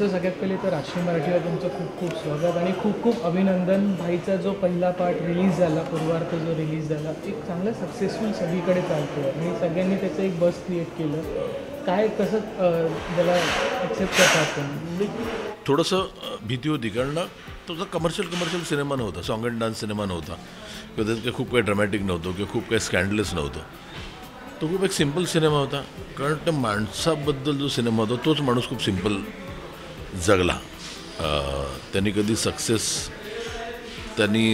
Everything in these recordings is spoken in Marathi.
तर सगळ्यात पहिले तर राष्ट्रीय मराठीला तुमचं खूप खूप स्वागत आणि खूप खूप अभिनंदन. भाईचा जो पहिला पार्ट रिलीज झाला पूर्वार्थ जो रिलीज झाला एक चांगला सक्सेसफुल सगळीकडे चालतो आणि सगळ्यांनी त्याचं एक बस क्रिएट केलं. काय कसं त्याला ॲक्सेप्ट करता आपण? थोडंसं भीती होती कारण तो कमर्शियल कमर्शियल सिनेमा नव्हता सॉंग अँड डान्स सिनेमा नव्हता किंवा त्यात काही खूप काही ड्रमॅटिक नव्हतं किंवा खूप काही स्कॅन्डलेस नव्हतं तो खूप एक सिंपल सिनेमा होता. कारण त्या माणसाबद्दल जो सिनेमा होता तोच माणूस खूप सिंपल जगला. त्यांनी कधी सक्सेस त्यांनी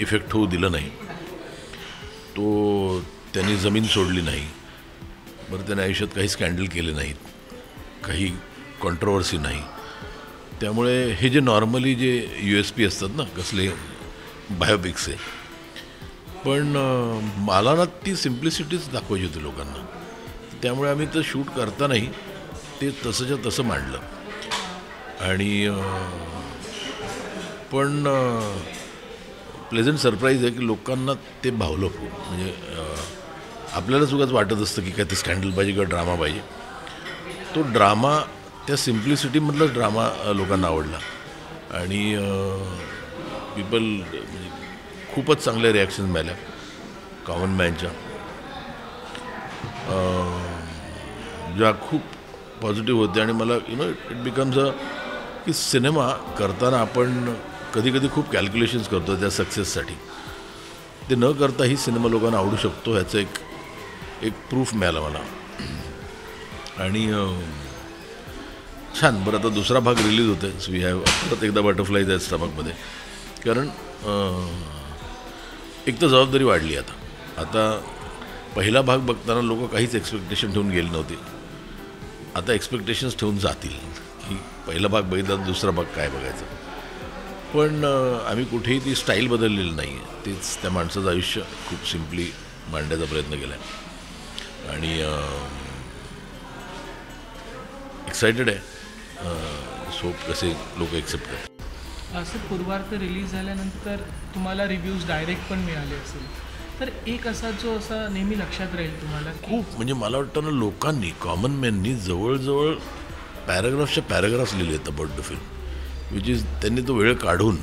इफेक्ट होऊ दिलं नाही. तो त्यांनी जमीन सोडली नाही. बरं त्याने आयुष्यात काही स्कॅन्डल केले नाहीत. काही कॉन्ट्रोवर्सी नाही. त्यामुळे हे जे नॉर्मली जे यू एस पी असतात ना कसले बायोपिक्स आहे. पण मला ना ती सिम्प्लिसिटीच दाखवायची होती लोकांना. त्यामुळे आम्ही तर शूट करतानाही ते तसंच्या तसं मांडलं. आणि पण प्लेझंट सरप्राईज आहे की लोकांना ते भावलं खूप. म्हणजे आपल्याला आपल्यालाच उगाच वाटत असतं की काय ते स्कॅन्डल पाहिजे किंवा ड्रामा पाहिजे. तो ड्रामा त्या सिम्प्लिसिटीमधलाच ड्रामा लोकांना आवडला. आणि पीपल म्हणजे खूपच चांगल्या रिॲक्शन मिळाल्या. कॉमन मॅनच्या ज्या खूप पॉझिटिव्ह होत्या आणि मला you know it becomes a की सिनेमा करताना आपण कधी कधी खूप कॅल्क्युलेशन्स करतो त्या सक्सेससाठी ते न करता ही सिनेमा लोकांना आवडू शकतो ह्याचं एक एक प्रूफ मिळाला मला. आणि छान. बरं आता दुसरा भाग रिलीज होतो आहे वी हॅव परत एकदा बटरफ्लाय त्या स्टमकमध्ये. कारण एक तर जबाबदारी वाढली आता. आता पहिला भाग बघताना लोक काहीच एक्सपेक्टेशन ठेवून गेले नव्हते. आता एक्सपेक्टेशन्स ठेवून जातील. की पहिला भाग बघितला तर दुसरा भाग काय बघायचा? पण आम्ही कुठेही ती स्टाईल बदललेली नाही आहे तेच त्या माणसाचं आयुष्य खूप सिम्पली मांडण्याचा प्रयत्न केला आहे आणि एक्सायटेड आहे. सोप कसे लोक एक्सेप्ट करतात. असं पूर्वार्थ रिलीज झाल्यानंतर तुम्हाला रिव्ह्यूज डायरेक्ट पण मिळाले असेल. तर एक असा जो असा नेहमी लक्षात राहील तुम्हाला खूप म्हणजे मला वाटतं ना लोकांनी कॉमन मॅननी जवळजवळ पॅराग्राफच्या पॅराग्राफ्स लिहिले आहेत about the film which is त्यांनी तो वेळ काढून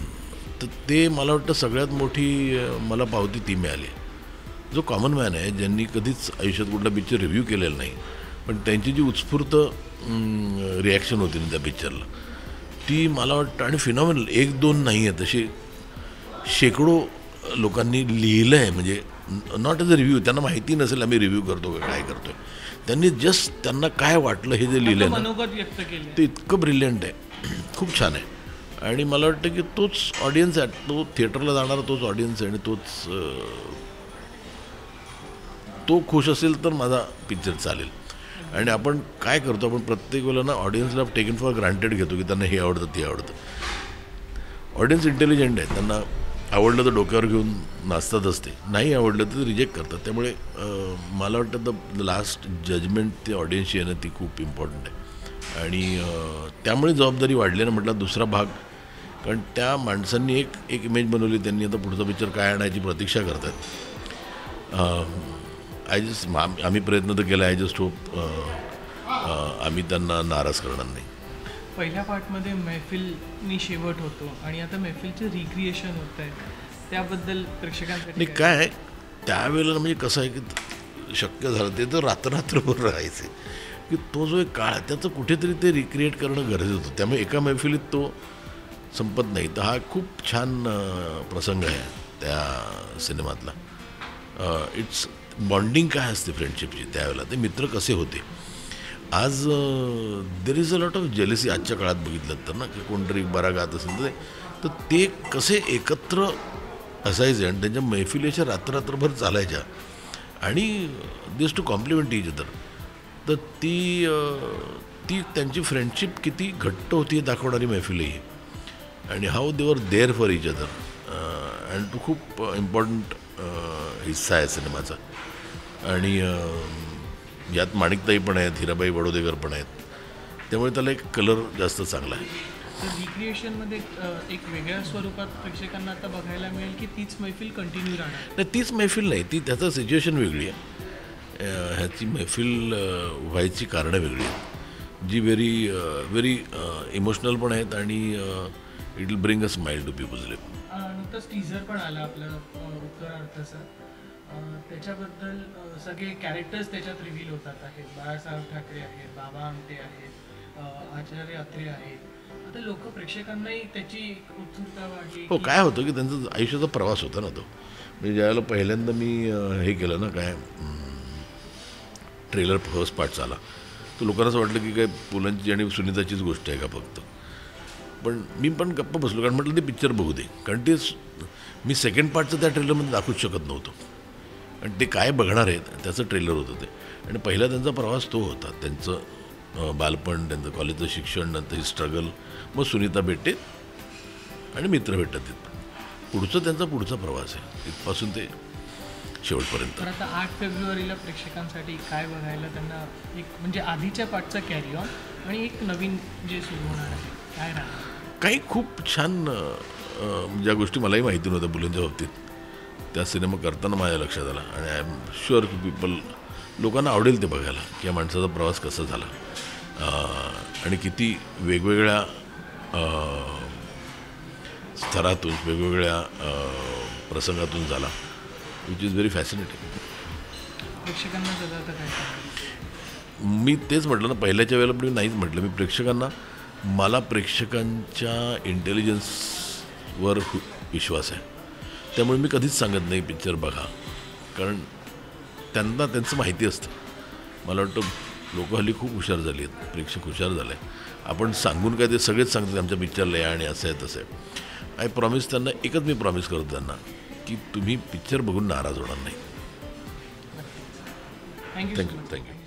तर ते मला वाटतं सगळ्यात मोठी मला पावती ती मिळाली जो कॉमन मॅन आहे ज्यांनी कधीच आयुष्यात कुठला पिक्चर रिव्ह्यू केलेला नाही पण त्यांची जी उत्स्फूर्त रिॲक्शन होती ना त्या पिक्चरला ती मला वाटतं आणि फिनॉमिनल एक दोन नाही आहे तशी शेकडो लोकांनी लिहिलं आहे म्हणजे नॉट एज अ रिव्ह्यू त्यांना माहिती नसेल आम्ही रिव्ह्यू करतो का काय करतो त्यांनी जस्ट त्यांना काय वाटलं हे जे लिहिलं आहे ना ते इतकं ब्रिलियंट आहे. खूप छान आहे. आणि मला वाटतं की तोच ऑडियन्स आहे तो थिएटरला जाणारा तोच ऑडियन्स आहे आणि तोच तो खुश असेल तर माझा पिक्चर चालेल. आणि आपण काय करतो आपण प्रत्येक वेळेला ना ऑडियन्सला टेकन फॉर ग्रांटेड घेतो की त्यांना हे आवडतं ते आवडतं. ऑडियन्स इंटेलिजंट आहे त्यांना आवडलं तर डोक्यावर घेऊन नाचतातच ते नाही आवडलं तर रिजेक्ट करतात. त्यामुळे मला वाटतं तर लास्ट जजमेंट ते ऑडियन्सची येणं ती खूप इम्पॉर्टंट आहे. आणि त्यामुळे जबाबदारी वाढली ना म्हटलं दुसरा भाग. कारण त्या माणसांनी एक एक इमेज बनवली. त्यांनी आता पुढचा पिक्चर काय आणायची प्रतीक्षा करतात आय जस्ट आम्ही प्रयत्न तर केला. आय जस्ट होप आम्ही त्यांना नाराज करणार नाही. पहिल्या पार्टमध्ये मैफिलनी शेवट होतो आणि आता मैफिलचं रिक्रिएशन होत आहे त्याबद्दल प्रेक्षकांसाठी काय? त्यावेळेला म्हणजे कसं आहे की शक्य झालं ते तर रात्र रात्रभर राहायचे. की तो जो एक काळ आहे त्याचं कुठेतरी ते रिक्रिएट करणं गरजेचं होतं. त्यामुळे एका मैफिलीत तो संपत नाही. तर हा खूप छान प्रसंग आहे त्या सिनेमातला. इट्स बॉन्डिंग काय असते फ्रेंडशिपची त्यावेळेला? ते मित्र कसे होते? आज there is a lot of jealousy आजच्या काळात बघितलं तर ना की कोणतरी बरा गात असेल तर ते- कसे एकत्र असायचे आणि त्यांच्या मैफिलीच्या रात्ररात्रभर चालायच्या. आणि this to complement is other तर ती uh, ती त्यांची फ्रेंडशिप किती घट्ट होती हे दाखवणारी मैफिल ही. आणि how they're there for each other and तो खूप इम्पॉर्टंट uh, हिस्सा आहे सिनेमाचा. आणि uh, यात माणिकताई पण आहेत हिराबाई बडोदेकर पण आहेत. त्यामुळे त्याला एक कलर जास्त चांगला आहे. रिक्रिएशनमध्ये एक वेगळ्या स्वरूपात प्रेक्षकांना आता बघायला मिळेल की तीच मैफिल कंटिन्यू राहणार? नाही तीच मैफिल नाही. ती त्याचं सिच्युएशन वेगळी आहे. ह्याची मैफिल व्हायची कारणं वेगळी आहेत. जी व्हेरी व्हेरी इमोशनल पण आहेत आणि it will bring a smile to people's lip नुकतंच टीझर पण आलं आपलं उत्तरार्थाचं त्याच्याबद्दल सगळे कॅरेक्टर्स त्याच्यात रिव्हील होतात आहेत. बाळासाहेब ठाकरे आहेत बाबा आमटे आहेत आचार्य अत्रे आहेत. आता लोक प्रेक्षकांनाही त्याची उत्सुकता वाढली हो काय होतं की त्यांचा आयुष्याचा प्रवास होता ना तो. म्हणजे ज्यावेळेला पहिल्यांदा मी हे केलं ना काय ट्रेलर फर्स्ट पार्ट आला तर लोकांना असं वाटलं की काय पुलांची आणि सुनीताचीच गोष्ट आहे का फक्त? पण मी पण गप्प बसलो कारण म्हटलं ते पिक्चर बघू दे. कारण ते मी सेकंड पार्टचं त्या ट्रेलरमध्ये दाखवूच शकत नव्हतो. आणि ते काय बघणार आहेत त्याचं ट्रेलर होतं ते. आणि पहिला त्यांचा प्रवास तो होता. त्यांचं बालपण त्यांचं कॉलेजचं शिक्षण नंतर ही स्ट्रगल मग सुनीता भेटते आणि मित्र भेटतात तिथं. पुढचं त्यांचा पुढचा प्रवास आहे. तिथपासून ते शेवटपर्यंत. तर आता आठ फेब्रुवारीला प्रेक्षकांसाठी काय बघायला त्यांना एक म्हणजे आधीच्या पाठचा कॅरी ऑन आणि एक नवीन जे सुरू होणार आहे काय राहणार? काही खूप छान ज्या गोष्टी मलाही माहिती नव्हत्या मुलांच्या बाबतीत. त्या सिनेमा करताना माझ्या लक्षात आला. आणि आय एम शुअर की पीपल लोकांना आवडेल ते बघायला की या माणसाचा प्रवास कसा झाला. आणि किती वेगवेगळ्या स्तरातून वेगवेगळ्या प्रसंगातून झाला विच इज व्हेरी फॅसिनेटिंग? मी तेच म्हटलं ना पहिल्याच्या वेळेला पण मी नाहीच म्हटलं. मी प्रेक्षकांना मला प्रेक्षकांच्या इंटेलिजन्सवर विश्वास आहे. त्यामुळे मी कधीच सांगत नाही पिक्चर बघा. कारण त्यांना त्यांचं माहिती असतं. मला वाटतं लोक हल्ली खूप हुशार झाली आहेत. प्रेक्षक हुशार झाले आपण सांगून काय ते सगळेच सांगतात आमच्या पिक्चरला या आणि असं आहे तसं आहे. आय प्रॉमिस त्यांना एकच मी प्रॉमिस करतो त्यांना की तुम्ही पिक्चर बघून नाराज होणार नाही. Thank you thank you